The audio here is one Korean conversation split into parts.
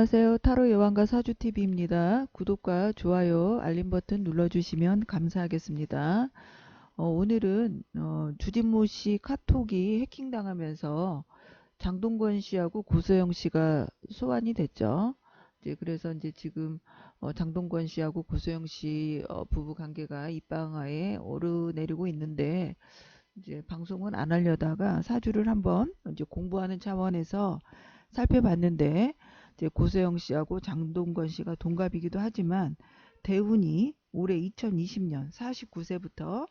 안녕하세요. 타로 여왕과 사주TV입니다. 구독과 좋아요, 알림 버튼 눌러주시면 감사하겠습니다. 어, 오늘은 어, 주진모 씨 카톡이 해킹당하면서 장동건 씨하고 고소영 씨가 소환이 됐죠. 이제 그래서 이제 지금 어, 장동건 씨하고 고소영 씨 어, 부부 관계가 입방아에 오르내리고 있는데 이제 방송은 안 하려다가 사주를 한번 이제 공부하는 차원에서 살펴봤는데 이제 고소영 씨하고 장동건 씨가 동갑이기도 하지만 대운이 올해 2020년 49세부터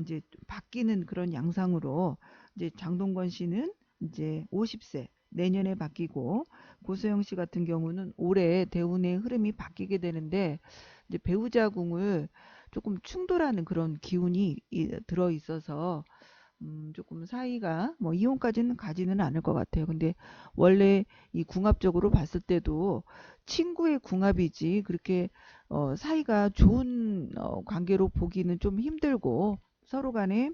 이제 바뀌는 그런 양상으로 이제 장동건 씨는 이제 50세 내년에 바뀌고 고소영 씨 같은 경우는 올해 대운의 흐름이 바뀌게 되는데 이제 배우자 궁을 조금 충돌하는 그런 기운이 이- 들어 있어서 음, 조금 사이가 뭐 이혼까지는 가지는 않을 것 같아요. 근데 원래 이 궁합적으로 봤을 때도 친구의 궁합이지 그렇게 어, 사이가 좋은 어, 관계로 보기는 좀 힘들고 서로 간에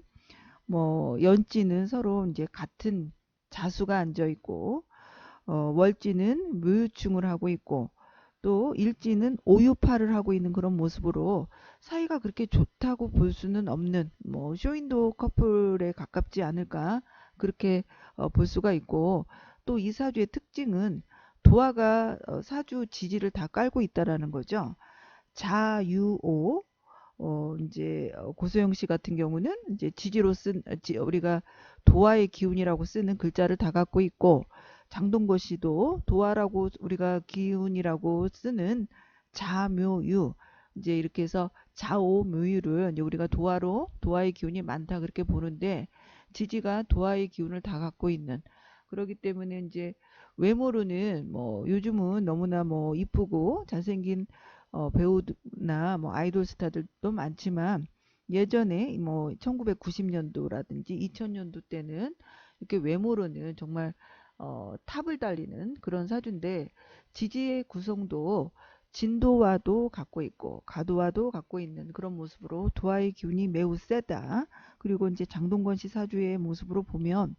뭐 연지는 서로 이제 같은 자수가 앉아 있고 어, 월지는 묘유충을 하고 있고 또 일지는 오유파를 하고 있는 그런 모습으로 사이가 그렇게 좋다고 볼 수는 없는 뭐 쇼윈도 커플에 가깝지 않을까 그렇게 어, 볼 수가 있고 또 이 사주의 특징은 도화가 어, 사주 지지를 다 깔고 있다라는 거죠. 자유오 어 이제 어, 고소영 씨 같은 경우는 이제 지지로 쓴 어, 지- 우리가 도화의 기운이라고 쓰는 글자를 다 갖고 있고 장동건 씨도 도화라고 우리가 기운이라고 쓰는 자묘유 이제 이렇게 해서 자오묘유를 이제 우리가 도화로 도화의 기운이 많다 그렇게 보는데 지지가 도화의 기운을 다 갖고 있는. 그렇기 때문에 이제 외모로는 뭐 요즘은 너무나 뭐 이쁘고 잘생긴 어, 배우나 뭐 아이돌 스타들도 많지만 예전에 뭐 1990년도라든지 2000년도 때는 이렇게 외모로는 정말 어, 탑을 달리는 그런 사주인데 지지의 구성도 진도와도 갖고 있고 가도와도 갖고 있는 그런 모습으로 도화의 기운이 매우 세다. 그리고 이제 장동건 씨 사주의 모습으로 보면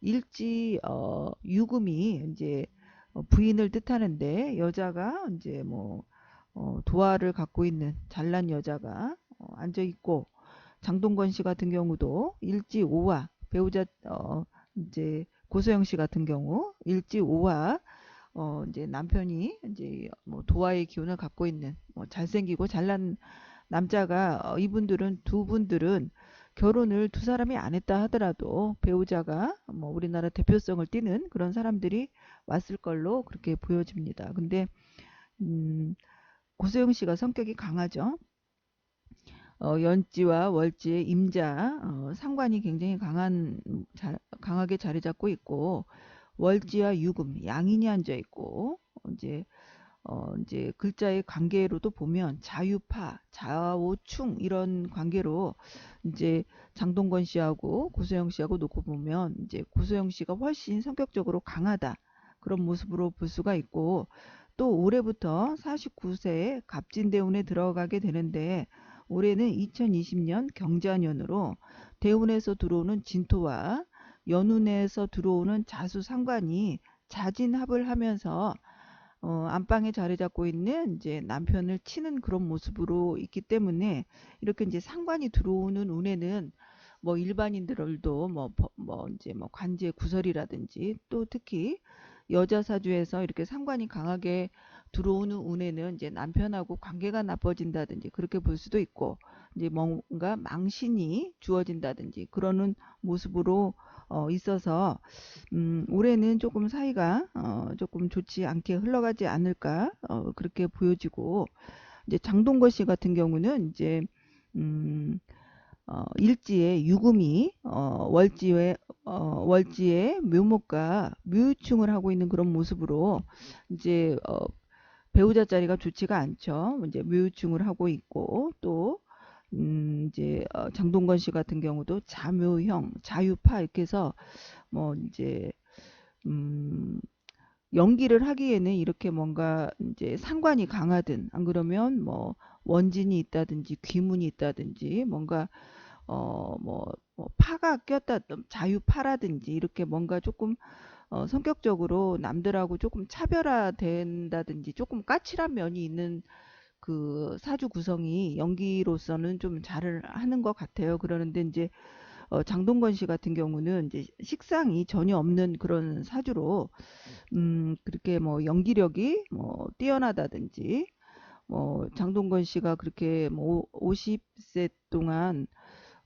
일지 어, 유금이 이제 어, 부인을 뜻하는데 여자가 이제 뭐 어, 도화를 갖고 있는 잘난 여자가 어, 앉아 있고 장동건 씨 같은 경우도 일지 오화 배우자 어, 이제 고소영 씨 같은 경우 일지 오화 어, 이제 남편이 이제 뭐 도화의 기운을 갖고 있는 뭐 잘생기고 잘난 남자가 어, 이분들은 두 분들은 결혼을 두 사람이 안 했다 하더라도 배우자가 뭐 우리나라 대표성을 띠는 그런 사람들이 왔을 걸로 그렇게 보여집니다. 근데 음, 고소영 씨가 성격이 강하죠. 어, 연지와 월지의 임자 어, 상관이 굉장히 강한 자, 강하게 자리 잡고 있고 월지와 유금 양인이 앉아 있고 어, 이제 어, 이제 글자의 관계로도 보면 자유파, 좌오충 이런 관계로 이제 장동건 씨하고 고소영 씨하고 놓고 보면 이제 고소영 씨가 훨씬 성격적으로 강하다. 그런 모습으로 볼 수가 있고 또 올해부터 49세 갑진대운에 들어가게 되는데 올해는 2020년 경자년으로 대운에서 들어오는 진토와 연운에서 들어오는 자수 상관이 자진합을 하면서 어, 안방에 자리 잡고 있는 이제 남편을 치는 그런 모습으로 있기 때문에 이렇게 이제 상관이 들어오는 운에는 뭐 일반인들도 뭐, 버- 뭐 이제 뭐 관제 구설이라든지 또 특히 여자 사주에서 이렇게 상관이 강하게 들어오는 운에는 이제 남편하고 관계가 나빠진다든지 그렇게 볼 수도 있고 이제 뭔가 망신이 주어진다든지 그러는 모습으로 어, 있어서 음, 올해는 조금 사이가 어, 조금 좋지 않게 흘러가지 않을까 어, 그렇게 보여지고 이제 장동건 씨 같은 경우는 이제 음, 어, 일지에 유금이 어, 월지에 어, 월지에 묘목과 묘유충을 하고 있는 그런 모습으로 이제 어, 배우자 자리가 좋지가 않죠. 이제 묘유충을 하고 있고 또 음, 이제 어, 장동건 씨 같은 경우도 자묘형, 자유파 이렇게 해서 뭐 이제 음, 연기를 하기에는 이렇게 뭔가 이제 상관이 강하든 안 그러면 뭐 원진이 있다든지 귀문이 있다든지 뭔가 어, 뭐, 뭐 파가 꼈다, 자유파라든지 이렇게 뭔가 조금 어, 성격적으로 남들하고 조금 차별화된다든지 조금 까칠한 면이 있는 그 사주 구성이 연기로서는 좀 잘을 하는 것 같아요. 그러는데 이제 어, 장동건 씨 같은 경우는 이제 식상이 전혀 없는 그런 사주로 음, 그렇게 뭐 연기력이 뭐 뛰어나다든지 뭐 장동건 씨가 그렇게 뭐 50세 동안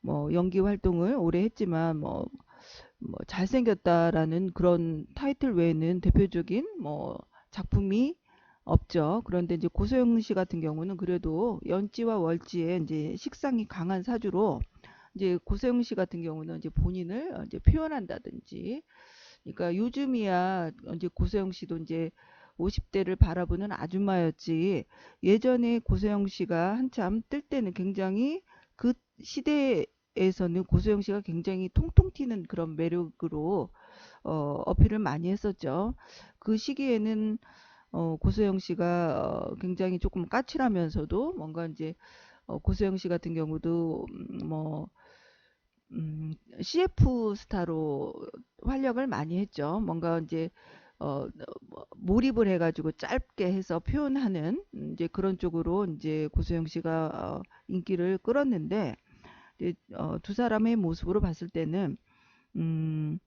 뭐 연기 활동을 오래 했지만 뭐, 뭐 잘생겼다라는 그런 타이틀 외에는 대표적인 뭐 작품이 없죠. 그런데 이제 고소영 씨 같은 경우는 그래도 연지와 월지에 이제 식상이 강한 사주로 이제 고소영 씨 같은 경우는 이제 본인을 이제 표현한다든지 그러니까 요즘이야 이제 고소영 씨도 이제 50대를 바라보는 아줌마였지 예전에 고소영 씨가 한참 뜰 때는 굉장히 그 시대에서는 고소영 씨가 굉장히 통통 튀는 그런 매력으로 어, 어필을 많이 했었죠. 그 시기에는 어, 고소영 씨가 어, 굉장히 조금 까칠하면서도 뭔가 이제 어, 고소영 씨 같은 경우도 음, 뭐 음, CF 스타로 활약을 많이 했죠. 뭔가 이제 어, 뭐 몰입을 해가지고 짧게 해서 표현하는 음, 이제 그런 쪽으로 이제 고소영 씨가 어, 인기를 끌었는데 이제 어, 두 사람의 모습으로 봤을 때는 음,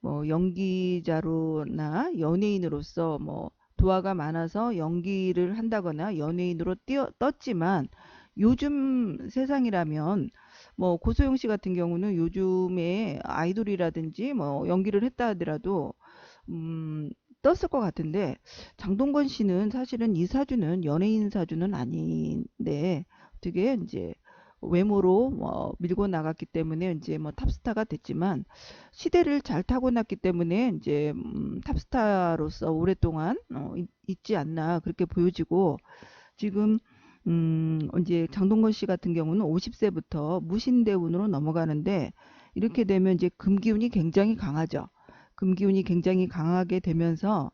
뭐 연기자로나 연예인으로서 뭐 도화가 많아서 연기를 한다거나 연예인으로 뛰어 떴지만 요즘 세상이라면 뭐 고소영 씨 같은 경우는 요즘에 아이돌이라든지 뭐 연기를 했다 하더라도 음 떴을 것 같은데 장동건 씨는 사실은 이 사주는 연예인 사주는 아닌데 어떻게 이제 외모로 뭐 밀고 나갔기 때문에 이제 뭐 탑스타가 됐지만 시대를 잘 타고났기 때문에 이제 음, 탑스타로서 오랫동안 어, 있, 있지 않나 그렇게 보여지고 지금 음, 이제 장동건 씨 같은 경우는 50세부터 무신대운으로 넘어가는데 이렇게 되면 이제 금기운이 굉장히 강하죠. 금기운이 굉장히 강하게 되면서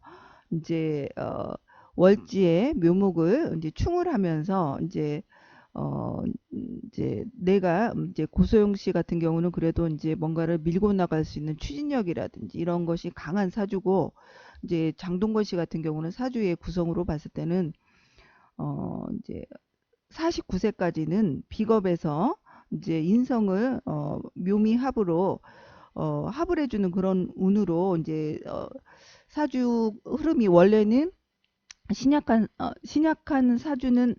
이제 어, 월지의 묘목을 이제 충을 하면서 이제 어 이제 내가 이제 고소영 씨 같은 경우는 그래도 이제 뭔가를 밀고 나갈 수 있는 추진력이라든지 이런 것이 강한 사주고 이제 장동건 씨 같은 경우는 사주의 구성으로 봤을 때는 어 이제 49세까지는 비겁에서 이제 인성을 어 묘미합으로 어 합을 해 주는 그런 운으로 이제 어 사주 흐름이 원래는 신약한 어 신약한 사주는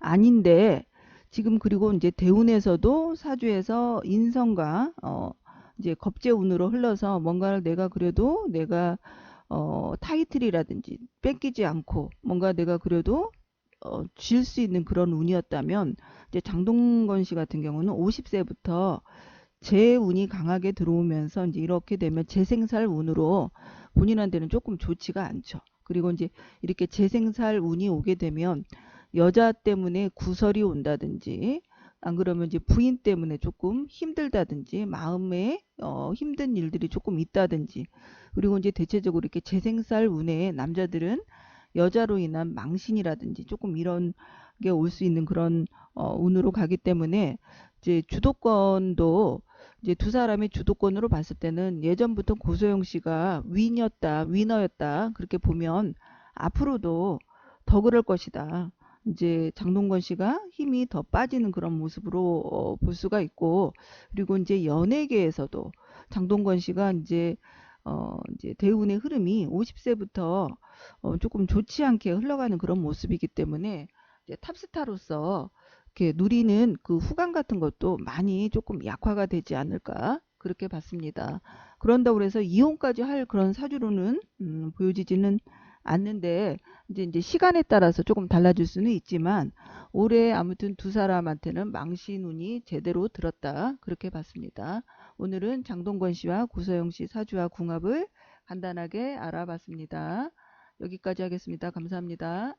아닌데 지금 그리고 이제 대운에서도 사주에서 인성과 어 이제 겁재운으로 흘러서 뭔가를 내가 그래도 내가 어 타이틀이라든지 뺏기지 않고 뭔가 내가 그래도 어, 쥘수 있는 그런 운이었다면 이제 장동건 씨 같은 경우는 50세부터 재 운이 강하게 들어오면서 이제 이렇게 되면 재생살 운으로 본인한테는 조금 좋지가 않죠. 그리고 이제 이렇게 재생살 운이 오게 되면 여자 때문에 구설이 온다든지 안 그러면 이제 부인 때문에 조금 힘들다든지 마음에 어, 힘든 일들이 조금 있다든지 그리고 이제 대체적으로 이렇게 재생살 운에 남자들은 여자로 인한 망신이라든지 조금 이런 게 올 수 있는 그런 어, 운으로 가기 때문에 이제 주도권도 이제 두 사람의 주도권으로 봤을 때는 예전부터 고소영 씨가 윈이었다, 위너였다 그렇게 보면 앞으로도 더 그럴 것이다. 이제 장동건 씨가 힘이 더 빠지는 그런 모습으로 어, 볼 수가 있고 그리고 이제 연예계에서도 장동건 씨가 이제 어 이제 대운의 흐름이 50세부터 어 조금 좋지 않게 흘러가는 그런 모습이기 때문에 이제 탑스타로서 이렇게 누리는 그 후광 같은 것도 많이 조금 약화가 되지 않을까 그렇게 봤습니다. 그런다고 해서 이혼까지 할 그런 사주로는 음, 보여지지는 않는데 이제 이제 시간에 따라서 조금 달라질 수는 있지만 올해 아무튼 두 사람한테는 망신운이 제대로 들었다 그렇게 봤습니다. 오늘은 장동건 씨와 구서영 씨 사주와 궁합을 간단하게 알아봤습니다. 여기까지 하겠습니다. 감사합니다.